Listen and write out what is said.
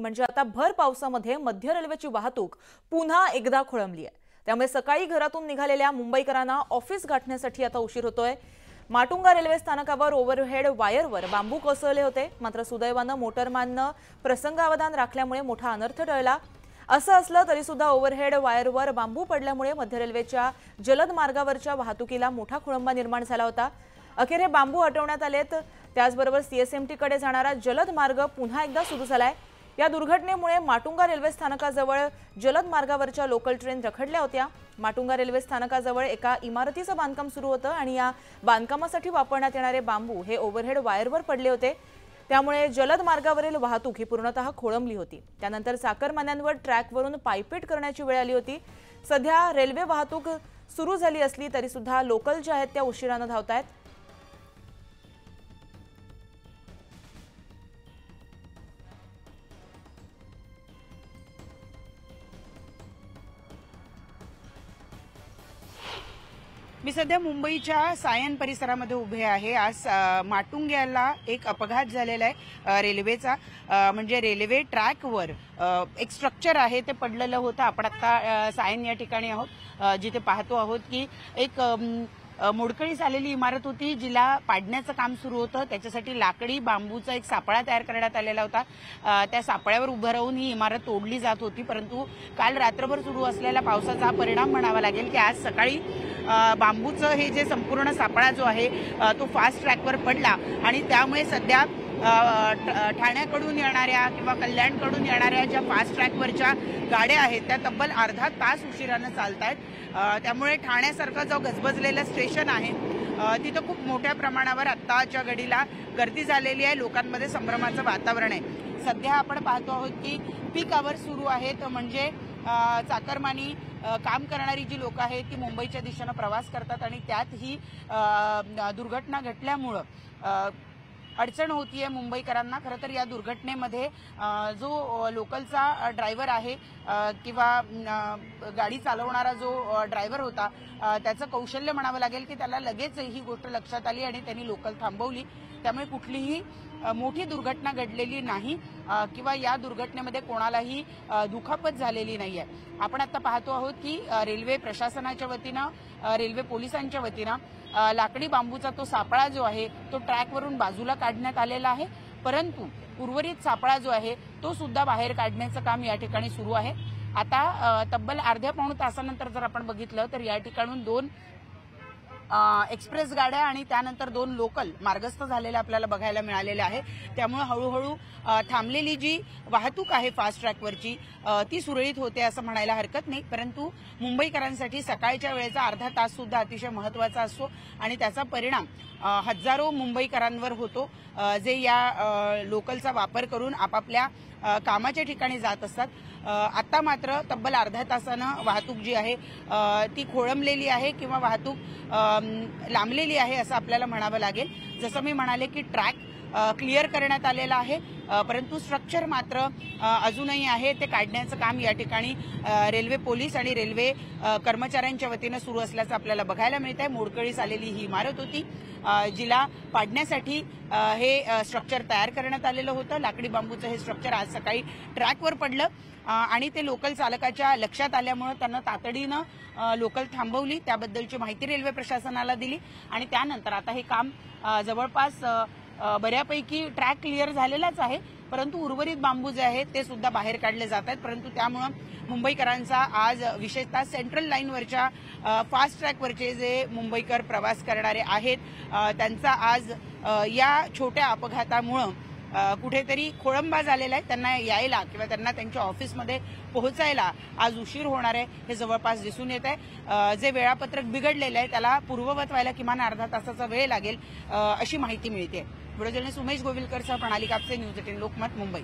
म्हणजे आता भर पावसामध्ये मध्य रेल्वेची वाहतूक पुन्हा एकदा खोळंबली आहे. त्यामुळे सकाळी घरातून निघालेल्या मुंबईकरांना ऑफिस गाठण्यासाठी आता उशीर होतोय. माटुंगा रेल्वे स्थानकावर ओव्हरहेड वायरवर बांबू कोसळले होते. मात्र सुदैवानं मोटरमॅननं प्रसंगावधान राखल्यामुळे मोठा अनर्थ टळला. असं असलं तरी सुद्धा ओव्हरहेड वायरवर बांबू पडल्यामुळे मध्य रेल्वेच्या जलद मार्गावरच्या वाहतुकीला मोठा खोळंबा निर्माण झाला होता. अखेर हे बांबू हटवण्यात आलेत. त्याचबरोबर सीएसएमटीकडे जाणारा जलद मार्ग पुन्हा एकदा सुरू झालाय. या दुर्घटनेमुळे माटुंगा रेल्वे स्थानकाजवळ जलद मार्गावरच्या लोकल ट्रेन रखडल्या होत्या. माटुंगा रेल्वे स्थानकाजवळ एका इमारतीचं बांधकाम सुरू होतं आणि या बांधकामासाठी वापरण्यात येणारे बांबू हे ओव्हरहेड वायरवर पडले होते. त्यामुळे जलद मार्गावरील वाहतूक ही पूर्णतः खोळंबली होती. त्यानंतर चाकरमान्यांवर ट्रॅकवरून पायपीट करण्याची वेळ आली होती. सध्या रेल्वे वाहतूक सुरू झाली असली तरी सुद्धा लोकल ज्या आहेत त्या उशिरानं धावत आहेत मी सध्या मुंबईच्या सायन परिसरामध्ये उभे आहे. आज माटुंग्याला एक अपघात झालेला आहे रेल्वेचा. म्हणजे रेल्वे ट्रॅकवर एक स्ट्रक्चर आहे ते पडलेलं होतं. आपण आत्ता सायन या ठिकाणी आहोत जिथे पाहतो आहोत की एक मोडकळीस आलेली इमारत होती जिला पाडण्याचं काम सुरू होतं. त्याच्यासाठी लाकडी बांबूचा एक सापळा तयार करण्यात आलेला होता. त्या सापळ्यावर उभं राहून ही इमारत तोडली जात होती परंतु काल रात्रभर सुरू असलेल्या पावसाचा परिणाम म्हणावा लागेल की आज सकाळी बांबूचं हे जे संपूर्ण सापळा जो आहे तो फास्ट ट्रॅकवर पडला. आणि त्यामुळे सध्या ठ- ठाण्याकडून येणाऱ्या किंवा कल्याणकडून येणाऱ्या ज्या फास्ट ट्रॅकवरच्या गाड्या आहेत त्या तब्बल अर्धा तास उशिरानं चालत आहेत त्यामुळे ठाण्यासारखं जो गजबजलेलं स्टेशन आहे तिथं खूप मोठ्या प्रमाणावर आत्ताच्या घडीला गर्दी झालेली आहे. लोकांमध्ये संभ्रमाचं वातावरण आहे. सध्या आपण पाहतो आहोत की पीक आवर सुरू आहेत. म्हणजे चाकरमानी काम करणारी जी लोक आहेत ती मुंबईच्या दिशेनं प्रवास करतात आणि त्यात ही दुर्घटना घटल्यामुळं अडचण होती आहे मुंबईकरांना. खरं तर या दुर्घटनेमध्ये जो लोकलचा ड्रायव्हर आहे किंवा गाडी चालवणारा जो ड्रायव्हर होता त्याचं कौशल्य म्हणावं लागेल की त्याला लगेच ही गोष्ट लक्षात आली आणि त्यांनी लोकल थांबवली. त्यामुळे कुठलीही मोठी दुर्घटना घडलेली नाही किंवा या दुर्घटनेमध्ये कोणालाही दुखापत झालेली नाही आहे आपण आता पाहतो आहोत की रेल्वे प्रशासनाच्या वतीनं रेल्वे पोलिसांच्या वतीनं लाकडी बांबूचा तो सापळा जो आहे तो ट्रॅकवरून बाजूला काढण्यात आलेला आहे. परंतु उर्वरित सापळा जो आहे तो सुद्धा बाहेर काढण्याचं काम या ठिकाणी सुरू आहे. आता तब्बल अर्ध्या पाऊण तासानंतर जर आपण बघितलं तर या ठिकाणून दोन एक्सप्रेस गाड्या आणि त्यानंतर दोन लोकल मार्गस्थ झालेल्या आपल्याला बघायला मिळालेल्या आहे. त्यामुळे हळूहळू थांबलेली जी वाहतूक आहे फास्ट ट्रॅकवरची ती सुरळीत होते असं म्हणायला हरकत नाही. परंतु मुंबईकरांसाठी सकाळच्या वेळेचा अर्धा तास सुद्धा अतिशय महत्त्वाचा असतो आणि त्याचा परिणाम हजारो मुंबईकरांवर होतो. जे या लोकलचा वापर करून आपापल्या कामाच्या ठिकाणी जात असतात. आता मात्र तब्बल अर्ध्या तासानं वाहतूक जी आहे ती खोळंबलेली आहे किंवा वाहतूक लांबलेली आहे असं आपल्याला म्हणावं लागेल. जसं मी म्हणाले की ट्रॅक क्लिअर करण्यात आलेला आहे. परंतु स्ट्रक्चर मात्र अजूनही आहे. ते काढण्याचं काम या ठिकाणी रेल्वे पोलीस आणि रेल्वे कर्मचाऱ्यांच्या वतीनं सुरू असल्याचं आपल्याला बघायला मिळत आहे मोडकळीस आलेली ही इमारत होती जिला पाडण्यासाठी हे स्ट्रक्चर तयार करण्यात आलेलं होतं. लाकडी बांबूचं हे स्ट्रक्चर आज सकाळी ट्रॅकवर पडलं. आणि ते लोकल चालकाच्या लक्षात आल्यामुळं त्यांना तातडीनं लोकल थांबवली. त्याबद्दलची माहिती रेल्वे प्रशासनाला दिली. आणि त्यानंतर आता हे काम जवळपास बऱ्यापैकी ट्रॅक क्लिअर झालेलाच आहे. परंतु उर्वरित बांबू जे आहेत ते सुद्धा बाहेर काढले जात आहेत. परंतु त्यामुळं मुंबईकरांचा आज विशेषतः सेंट्रल लाईनवरच्या फास्ट ट्रॅकवरचे जे मुंबईकर प्रवास करणारे आहेत त्यांचा आज या छोट्या अपघातामुळं कुठेतरी खोळंबा झालेला आहे. त्यांना यायला किंवा त्यांना त्यांच्या ऑफिसमध्ये पोहोचायला आज उशीर होणार आहे हे जवळपास दिसून येत आहे. जे वेळापत्रक बिघडलेलं आहे त्याला पूर्ववत व्हायला किमान अर्धा तासाचा वेळ लागेल अशी माहिती मिळते. ब्रोजलनेस उमेश गोविलकरसह प्रणाली कापसे न्यूज एटीन लोकमत मुंबई.